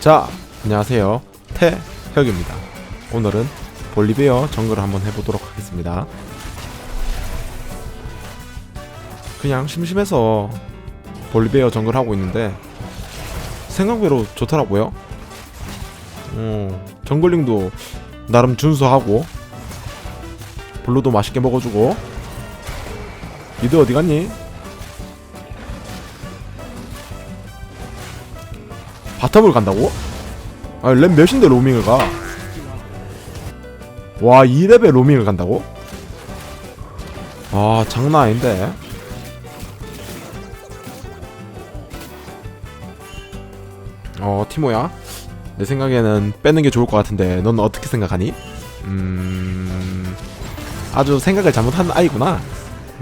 자, 안녕하세요. 태혁입니다. 오늘은 볼리베어 정글을 한번 해보도록 하겠습니다. 그냥 심심해서 볼리베어 정글 하고 있는데 생각외로 좋더라고요. 어, 정글링도 나름 준수하고 블루도 맛있게 먹어주고 미드 어디 갔니? 바텀을 간다고? 아, 램 몇인데 로밍을 가? 와, 2레벨 로밍을 간다고? 아, 장난 아닌데. 어, 티모야. 내 생각에는 빼는 게 좋을 것 같은데, 넌 어떻게 생각하니? 음, 아주 생각을 잘못한 아이구나.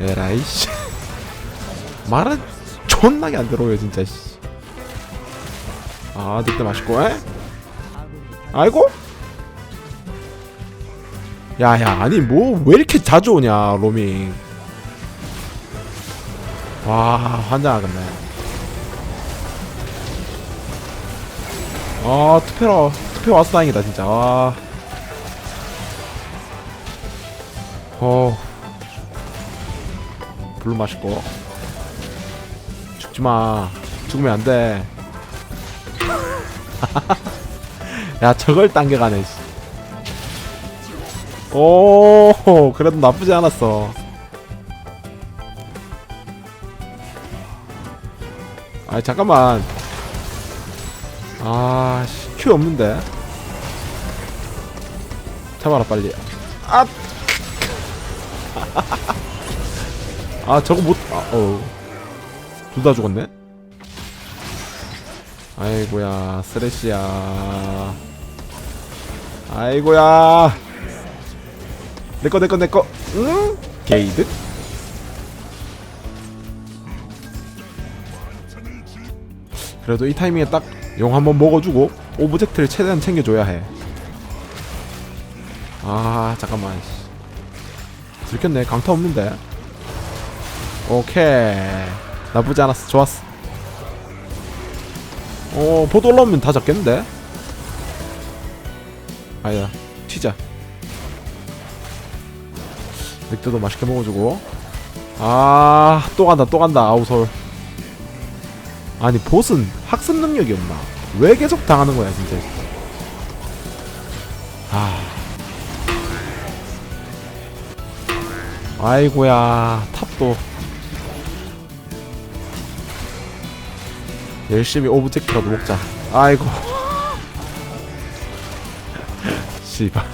에라이, 씨. 말은 존나게 안 들어요, 진짜, 씨. 아, 늑대 맛있고, 에? 아이고? 야야 아니 뭐 왜 이렇게 자주 오냐 로밍. 와 환장하겠네. 아 투표라 투표 와서 다행이다 진짜. 아. 어. 블루 맛있고 죽지마. 죽으면 안돼 야 저걸 당겨가네 씨. 오 그래도 나쁘지 않았어. 아 잠깐만. 아씨 큐 없는데? 잡아라 빨리. 아! 아 저거 못.. 아, 어우. 둘다 죽었네 아이고야 쓰레쉬야 아이고야 내꺼 내꺼 내꺼 응? 게이드? 그래도 이 타이밍에 딱 용 한번 먹어주고 오브젝트를 최대한 챙겨줘야 해. 아 잠깐만. 씨. 들켰네 강타 없는데. 오케이 나쁘지 않았어 좋았어. 어 보도 올라오면 다 잡겠는데? 아니다. 튀자. 늑대도 맛있게 먹어주고. 아 또 간다 또 간다 아우솔 아니 보스는 학습 능력이 없나? 왜 계속 당하는 거야 진짜. 아. 아이고야 탑도 열심히 오브젝트라도 먹자. 아이고. 씨발.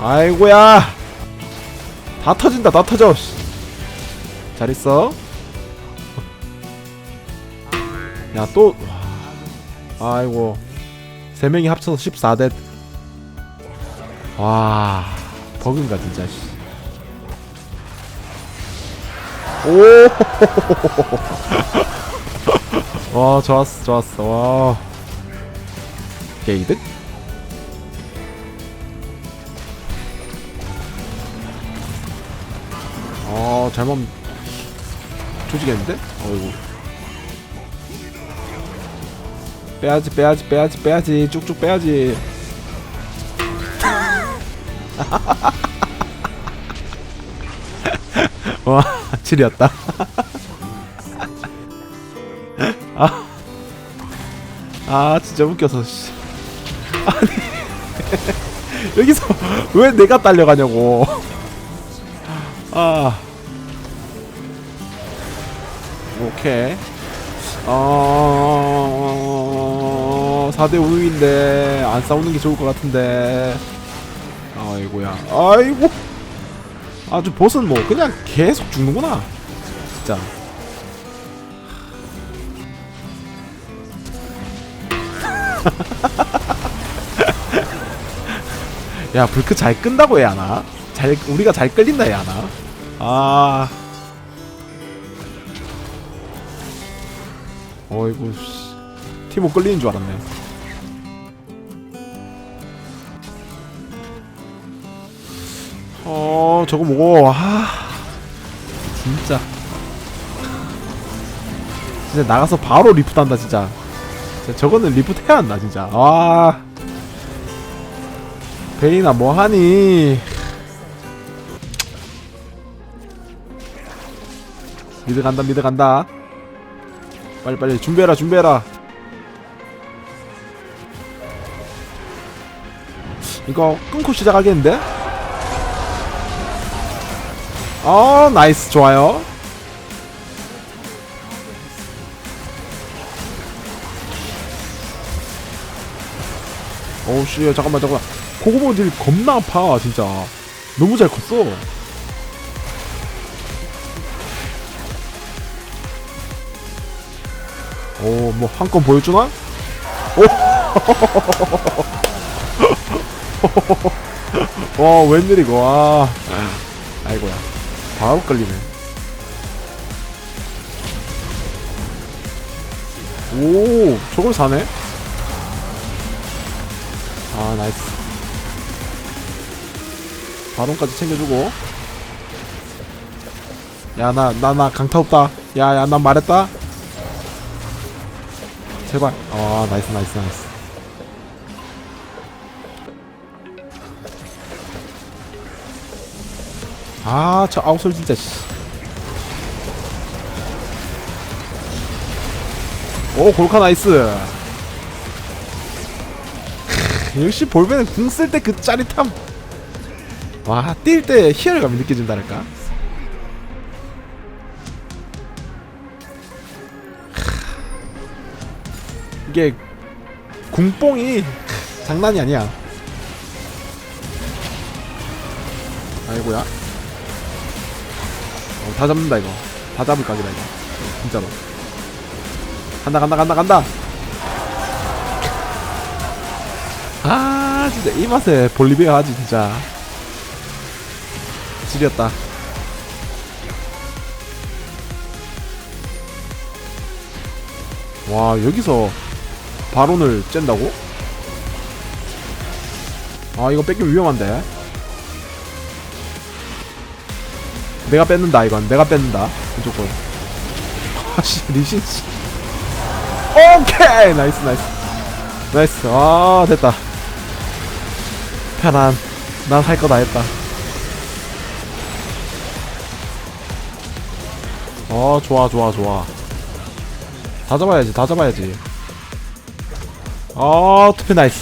아이고야. 다 터진다 다 터져. 씨. 잘 있어. 야또. 아이고. 세 명이 합쳐서 14대. 와 버그인가 진짜 씨. 오와 좋았어 좋았어. 와. 게이드 어 잘못 조지겠는데? 어이구. 빼야지 빼야지 빼야지 빼야지. 쭉쭉 빼야지 와 칠이었다 아, 아 진짜 웃겨서 씨. 아니 여기서 왜 내가 딸려가냐고 아. 오케이. 어, 4대 5인데 안 싸우는 게 좋을 것 같은데. 아이고야. 아이고. 아주 보스는 뭐 그냥 계속 죽는구나. 진짜. 야, 불크 잘 끈다고 해야 하나? 잘 우리가 잘 끌린다 해야 하나? 아. 어이구 씨. 티모 끌리는 줄 알았네. 어, 저거 뭐고? 아. 진짜. 진짜 나가서 바로 리프트 한다 진짜. 진짜 저거는 리프트 해야 한다 진짜. 와. 베이나 뭐하니? 미드 간다 미드 간다. 빨리 빨리 준비해라 준비해라. 이거 끊고 시작하겠는데? 어 나이스 좋아요. 어우씨 잠깐만 잠깐만. 고구모들이 겁나 아파 진짜. 너무 잘 컸어. 오 뭐 한 건 보여주나? 오! 와 웬일이고 와. 아이고야 바로 끌리네. 오 저걸 사네? 아 나이스. 바론까지 챙겨주고. 야 나 나 나 강타 없다. 야야 난 말했다. 제발. 아 나이스 나이스 나이스 아, 저 아웃솔 진짜 씨. 오, 골카 나이스. 크, 역시 볼베는 궁쓸 때 그 짜릿함. 와, 뛸 때 희열감이 느껴진다랄까. 크, 이게 궁뽕이 장난이 아니야. 아이고야. 어, 다 잡는다 이거. 다 잡을 각이다 이거. 어, 진짜로. 간다 간다 간다 간다! 아 진짜 이 맛에 볼리비아 하지 진짜. 지렸다. 와 여기서 바론을 쨘다고? 아 이거 뺏기면 위험한데 내가 뺏는다 이건. 내가 뺏는다. 무조건. 아씨 리신 씨. 오케이! 나이스 나이스. 나이스. 아 됐다. 편안. 난 할 거 다 했다. 어 좋아 좋아 좋아. 다 잡아야지 다 잡아야지. 어 투표 나이스.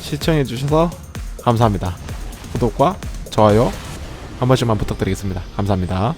시청해주셔서 감사합니다. 구독과 좋아요 한 번씩만 부탁드리겠습니다. 감사합니다.